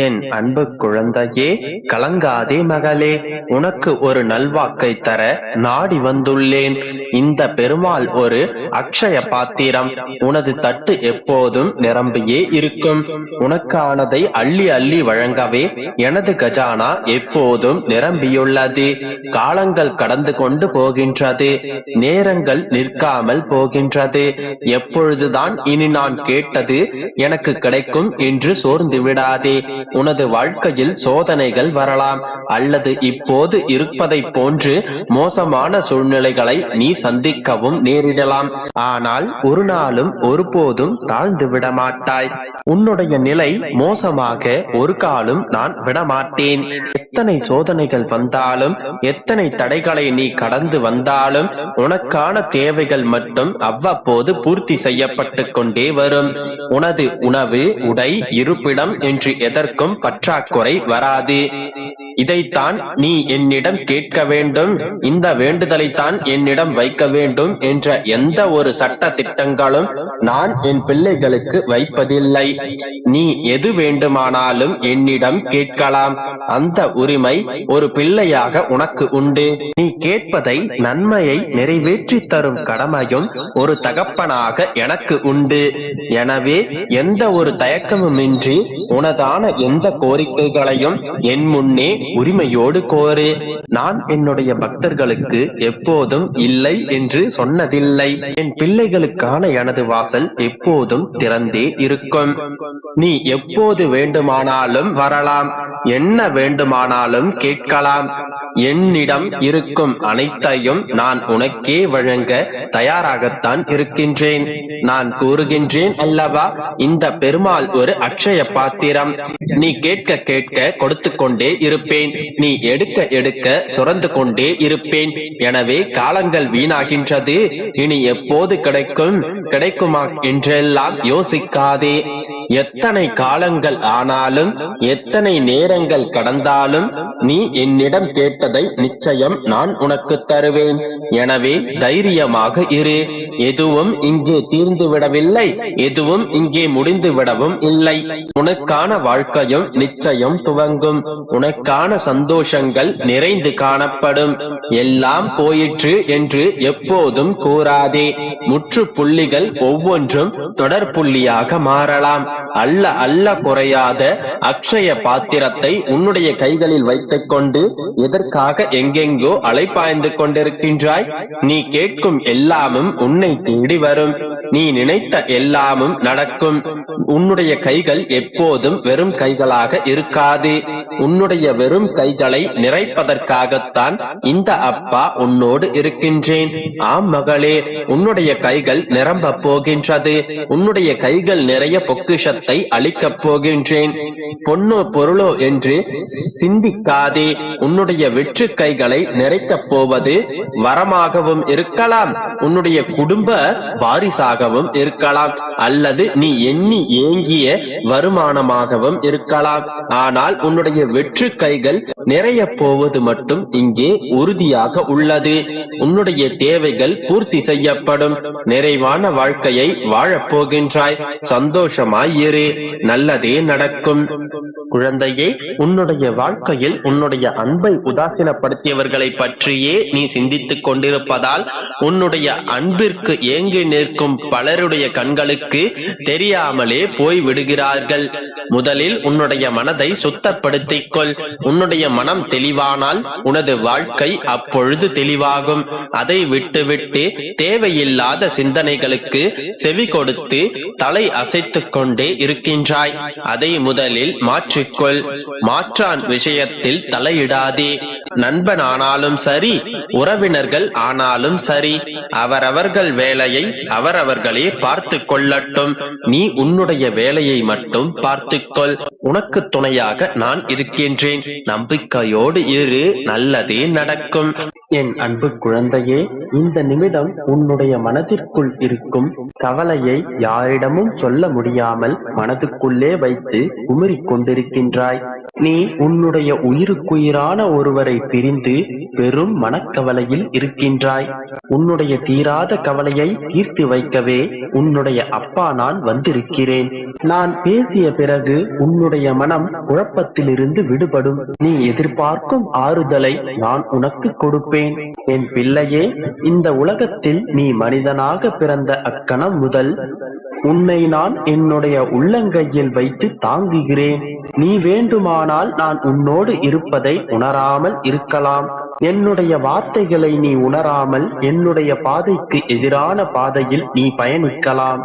என் அன்பு குழந்தையே கலங்காதே மகளே உனக்கு ஒரு நல்வாக்கை தர நாடி வந்துள்ளேன். இந்த பெருமாள் ஒரு அக்ஷய பாத்திரம். உனது தட்டு எப்போதும் நிரம்பியே இருக்கும். உனக்கானதை அள்ளி அள்ளி வழங்கவே எனது கஜானா எப்போதும் நிரம்பியுள்ளது. காலங்கள் கடந்து கொண்டு போகின்றது. நேரங்கள் நிற்காமல் போகின்றது. எப்பொழுதுதான் இனி நான் கேட்டது எனக்கு கிடைக்கும் என்று சோர்ந்து விடாதே. உனது வாழ்க்கையில் சோதனைகள் வரலாம் அல்லது இப்போது இருப்பதை போன்று மோசமான சூழ்நிலைகளை நீ சந்திக்கவும் நேரிடலாம். ஆனால் ஒரு நாளும் ஒருபோதும் தாழ்ந்து விட மாட்டாய் உன்னுடைய நிலை மோசமாக ஒரு காலும் நான் விடமாட்டேன். எத்தனை சோதனைகள் வந்தாலும் எத்தனை தடைகளை நீ கடந்து வந்தாலும் உனக்கான தேவைகள் மட்டும் அவ்வப்போது பூர்த்தி செய்யப்பட்டு கொண்டே வரும். உனது உணவு உடை இருப்பிடம் என்று எதற்கும் பற்றாக்குறை வராது. இதைத்தான் நீ என்னிடம் கேட்க வேண்டும். இந்த வேண்டுதலைத்தான் என்னிடம் வைக்க வேண்டும் என்ற எந்த ஒரு சட்ட திட்டங்களும் நான் என் பிள்ளைகளுக்கு வைப்பதில்லை. நீ எது வேண்டுமானாலும் என்னிடம் கேட்கலாம். அந்த உரிமை ஒரு பிள்ளையாக உனக்கு உண்டு. நீ கேட்பதை நன்மையை நிறைவேற்றி தரும் கடமையும் ஒரு தகப்பனாக எனக்கு உண்டு. எனவே எந்த ஒரு தயக்கமுமின்றி உனதான எந்த கோரிக்கைகளையும் என் முன்னே உரிமையோடு கோரு. நான் என்னுடைய பக்தர்களுக்கு எப்போதும் இல்லை என்று சொன்னதில்லை. என் பிள்ளைகளுக்கான எனது வாசல் எப்போதும் திறந்தே இருக்கும். நீ எப்போது வேண்டுமானாலும் வரலாம். என்ன வேண்டுமானாலும் கேட்கலாம். என்னிடம் இருக்கும் அனைத்தையும் நான் உனக்கே வழங்க தயாராகத்தான் இருக்கின்றேன். நான் கூறுகின்றேன் அல்லவா இந்த பெருமாள் ஒரு அக்ஷய பாத்திரம். நீ கேட்க கேட்க கொடுத்து கொண்டே இருப்பேன். நீ எடுக்க எடுக்க சுரந்து கொண்டே இருப்பேன். எனவே காலங்கள் வீணாகின்றது. இனி எப்போது கிடைக்கும்? கிடைக்குமா என்றெல்லாம் யோசிக்காதே. எத்தனை எத்தனை காலங்கள் ஆனாலும் எத்தனை நேரங்கள் கடந்தாலும் நீ என்னிடம் கேட்டதை நிச்சயம் நான் உனக்கு தருவேன். எனவே தைரியமாக இரு. எதுவும் இங்கே தீர்ந்து விடவில்லை. எதுவும் இங்கே முடிந்து விடவும் இல்லை. உனக்கான வாழ்க்கையும் நிச்சயம் துவங்கும். உனக்கான சந்தோஷங்கள் நிறைந்து காணப்படும். எல்லாம் போயிற்று என்று எப்போதும் கூறாதே. முற்றுப்புள்ளிகள் ஒவ்வொன்றும் தொடர் புள்ளியாக மாறலாம். அல்ல அல்ல குறையாத அக்ஷய பாத்திரத்தை உன்னுடைய கைகளில் வைத்துக் கொண்டு எதற்காக எங்கெங்கோ அலைப்பாய்ந்து கொண்டிருக்கின்றாய்? நீ கேட்கும் எல்லாமும் உன்னை தேடி வரும். நீ நினைத்த எல்லாமும் நடக்கும். உன்னுடைய கைகள் எப்போதும் வெறும் கைகளாக இருக்காது. உன்னுடைய வெறும் கைகளை நிறைப்பதற்காகத்தான் இந்த அப்பா உன்னோடு இருக்கின்றேன். ஆம் மகளே உன்னுடைய கைகள் நிரம்ப போகின்றது. உன்னுடைய கைகள் நிறைய பொக்கிஷத்தை அளிக்கப் போகின்றேன். பொன்னோ பொருளோ என்று சிந்திக்காதே. உன்னுடைய வெற்று கைகளை நிறைக்கப் போவது வரமாகவும் இருக்கலாம். உன்னுடைய குடும்ப வாரிசாக வாரிசாகவும் இருக்கலாம். அல்லது நீ எண்ணி ஏங்கிய வருமானமாகவும் இருக்கலாம். ஆனால் உன்னுடைய வெற்று கைகள் நிறைய போவது மட்டும் இங்கே உறுதியாக உள்ளது. உன்னுடைய தேவைகள் பூர்த்தி செய்யப்படும். நிறைவான வாழ்க்கையை வாழப் போகின்றாய் இரு. நல்லதே நடக்கும். குழந்தையே உன்னுடைய வாழ்க்கையில் உன்னுடைய அன்பை உதாசீனப்படுத்தியவர்களை பற்றியே நீ சிந்தித்துக் கொண்டிருப்பதால் உன்னுடைய அன்பிற்கு ஏங்கி நிற்கும் பலருடைய கண்களுக்கு தெரியாமலே போய் விடுகிறார்கள் முதலில் உன்னுடைய மனதை சுத்தப்படுத்திக் கொள். உன்னுடைய மனம் தெளிவானால் உனது வாழ்க்கை அப்பொழுது தெளிவாகும். அதை விட்டுவிட்டு தேவையில்லாத சிந்தனைகளுக்கு செவி கொடுத்து தலை அசைத்துக் கொண்டே இருக்கின்றாய். அதை முதலில் மாற்றிக்கொள். மாற்றான் விஷயத்தில் தலையிடாதே. நண்பன் ஆனாலும் சரி உறவினர்கள் ஆனாலும் சரி அவரவர்கள் வேலையை அவரவர்களே பார்த்து கொள்ளட்டும். நீ உன்னுடைய வேலையை மட்டும் பார்த்துக்கொள். உனக்கு துணையாக நான் இருக்கின்றேன். நம்பிக்கையோடு இரு. நல்லதே நடக்கும். என் அன்பு குழந்தையே இந்த நிமிடம் உன்னுடைய மனதிற்குள் இருக்கும் கவலையை யாரிடமும் சொல்ல முடியாமல் மனதுக்குள்ளே வைத்து குமுறிக் கொண்டிருக்கின்றாய். நீ உன்னுடைய உயிருக்குயிரான ஒருவரை பிரிந்து பெரும் மனக்கவலையில் இருக்கின்றாய். உன்னுடைய தீராத கவலையை தீர்த்து வைக்கவே உன்னுடைய அப்பா நான் வந்திருக்கிறேன். நான் பேசிய பிறகு உன்னுடைய மனம் குழப்பத்திலிருந்து விடுபடும். நீ எதிர்பார்க்கும் ஆறுதலை நான் உனக்கு கொடுப்பேன். என் பிள்ளையே இந்த உலகத்தில் நீ மனிதனாக பிறந்த அக்கணம் முதல் உன்னை நான் என்னுடைய உள்ளங்கையில் வைத்து தாங்குகிறேன். நீ வேண்டுமானால் நான் உன்னோடு இருப்பதை உணராமல் இருக்கலாம். என்னுடைய வார்த்தைகளை நீ உணராமல் என்னுடைய பாதைக்கு எதிரான பாதையில் நீ பயணிக்கலாம்.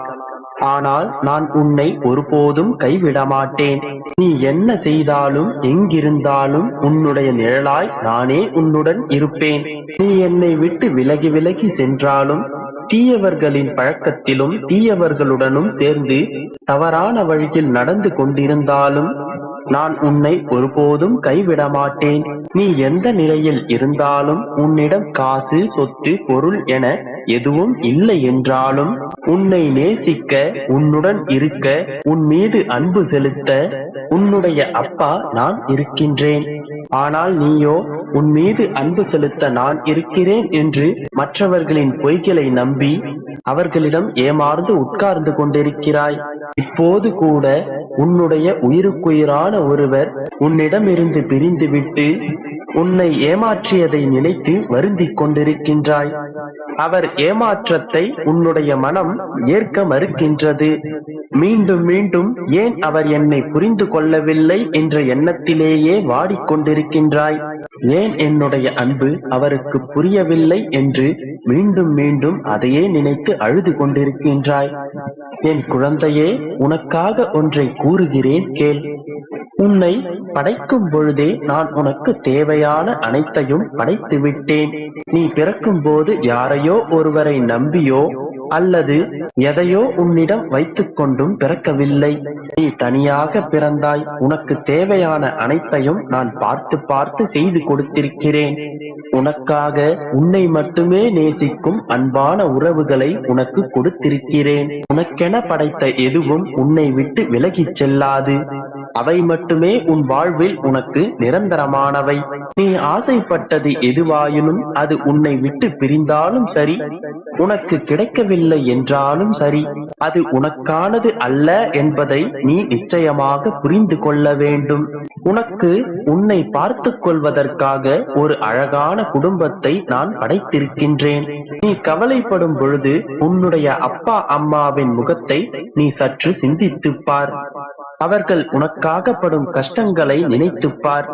ஆனால் நான் உன்னை ஒருபோதும் கைவிட மாட்டேன் நீ என்ன செய்தாலும் எங்கிருந்தாலும் உன்னுடைய நிழலாய் நானே உன்னுடன் இருப்பேன். நீ என்னை விட்டு விலகி விலகி சென்றாலும் தீயவர்களின் பழக்கத்திலும் தீயவர்களுடனும் சேர்ந்து தவறான வழியில் நடந்து கொண்டிருந்தாலும் நான் உன்னை ஒருபோதும் கைவிட மாட்டேன் நீ எந்த நிலையில் இருந்தாலும் உன்னிடம் காசு சொத்து பொருள் என எதுவும் இல்லை என்றாலும் உன்னை நேசிக்க உன்னுடன் இருக்க உன் மீது அன்பு செலுத்த உன்னுடைய அப்பா நான் இருக்கின்றேன். ஆனால் நீயோ உன் மீது அன்பு செலுத்த நான் இருக்கிறேன் என்று மற்றவர்களின் பொய்களை நம்பி அவர்களிடம் ஏமாறுந்து உட்கார்ந்து கொண்டிருக்கிறாய். இப்போது கூட உன்னுடைய உயிருக்குயிரான ஒருவர் உன்னிடமிருந்து பிரிந்துவிட்டு உன்னை ஏமாற்றியதை நினைத்து வருந்திக் கொண்டிருக்கின்றாய். அவர் ஏமாற்றத்தை உன்னுடைய மனம் ஏற்க மறுக்கின்றது. மீண்டும் மீண்டும் ஏன் அவர் என்னை புரிந்து கொள்ளவில்லை என்ற எண்ணத்திலேயே வாடிக்கொண்டிருக்கின்றாய் ஏன் என்னுடைய அன்பு அவருக்கு புரியவில்லை என்று மீண்டும் மீண்டும் அதையே நினைத்து அழுது கொண்டிருக்கின்றாய். என் குழந்தையே உனக்காக ஒன்றை கூறுகிறேன் கேள். உன்னை படைக்கும் பொழுதே நான் உனக்கு தேவையான அனைத்தையும் படைத்து விட்டேன் நீ பிறக்கும் போது யாரையோ ஒருவரை நம்பியோ அல்லது எதையோ உன்னிடம் வைத்துக் கொண்டும் பிறக்கவில்லை. நீ தனியாக பிறந்தாய். உனக்கு தேவையான அனைத்தையும் நான் பார்த்து பார்த்து செய்து கொடுத்திருக்கிறேன். உனக்காக உன்னை மட்டுமே நேசிக்கும் அன்பான உறவுகளை உனக்கு கொடுத்திருக்கிறேன். உனக்கென படைத்த எதுவும் உன்னை விட்டு விலகிச் செல்லாது. அவை மட்டுமே உன் வாழ்வில் உனக்கு நிரந்தரமானவை. நீ ஆசைப்பட்டது எதுவாயினும் அது உன்னை விட்டு பிரிந்தாலும் சரி உனக்கு கிடைக்கவில்லை என்றாலும் சரி அது உனக்கானது அல்ல என்பதை நீ நிச்சயமாக புரிந்து கொள்ள வேண்டும். உனக்கு உன்னை பார்த்து கொள்வதற்காக ஒரு அழகான குடும்பத்தை நான் படைத்திருக்கின்றேன். நீ கவலைப்படும் பொழுது உன்னுடைய அப்பா அம்மாவின் முகத்தை நீ சற்று சிந்தித்துப்பார் அவர்கள் உனக்காக படும் கஷ்டங்களை நினைத்துப்பார்.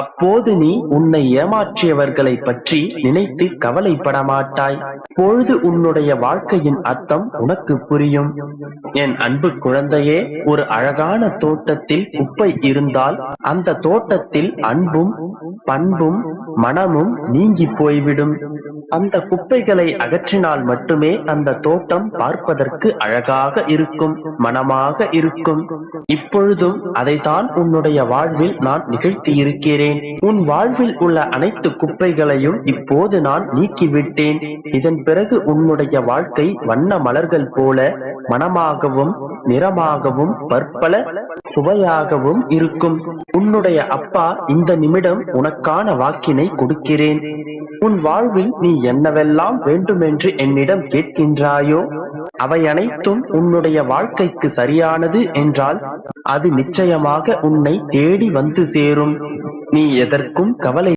அப்போது நீ உன்னை ஏமாற்றியவர்களை பற்றி நினைத்து கவலைப்பட மாட்டாய் பொழுது உன்னுடைய வாழ்க்கையின் அர்த்தம் உனக்கு புரியும். என் அன்பு குழந்தையே ஒரு அழகான தோட்டத்தில் குப்பை இருந்தால் அந்த தோட்டத்தில் அன்பும் பண்பும் மனமும் நீங்கி போய்விடும். அந்த குப்பைகளை அகற்றினால் மட்டுமே அந்த தோட்டம் பார்ப்பதற்கு அழகாக இருக்கும் மனமாக இருக்கும். இப்பொழுதும் அதைத்தான் உன்னுடைய வாழ்வில் நான் நிகழ்த்தியிருக்கிறேன். இருக்கிறேன் உன் வாழ்வில் உள்ள அனைத்து குப்பைகளையும் இப்போது நான் நீக்கிவிட்டேன். இதன் பிறகு உன்னுடைய வாழ்க்கை வண்ண மலர்கள் போல மனமாகவும் நிறமாகவும் பற்பல சுவையாகவும் இருக்கும். உன்னுடைய அப்பா இந்த நிமிடம் உனக்கான வாக்கினை கொடுக்கிறேன். உன் வாழ்வில் நீ என்னவெல்லாம் வேண்டுமென்று என்னிடம் கேட்கின்றாயோ அவை அனைத்தும் உன்னுடைய வாழ்க்கைக்கு சரியானது என்றால் அது நிச்சயமாக உன்னை தேடி வந்து சேரும். நீ எதற்கும் கவலை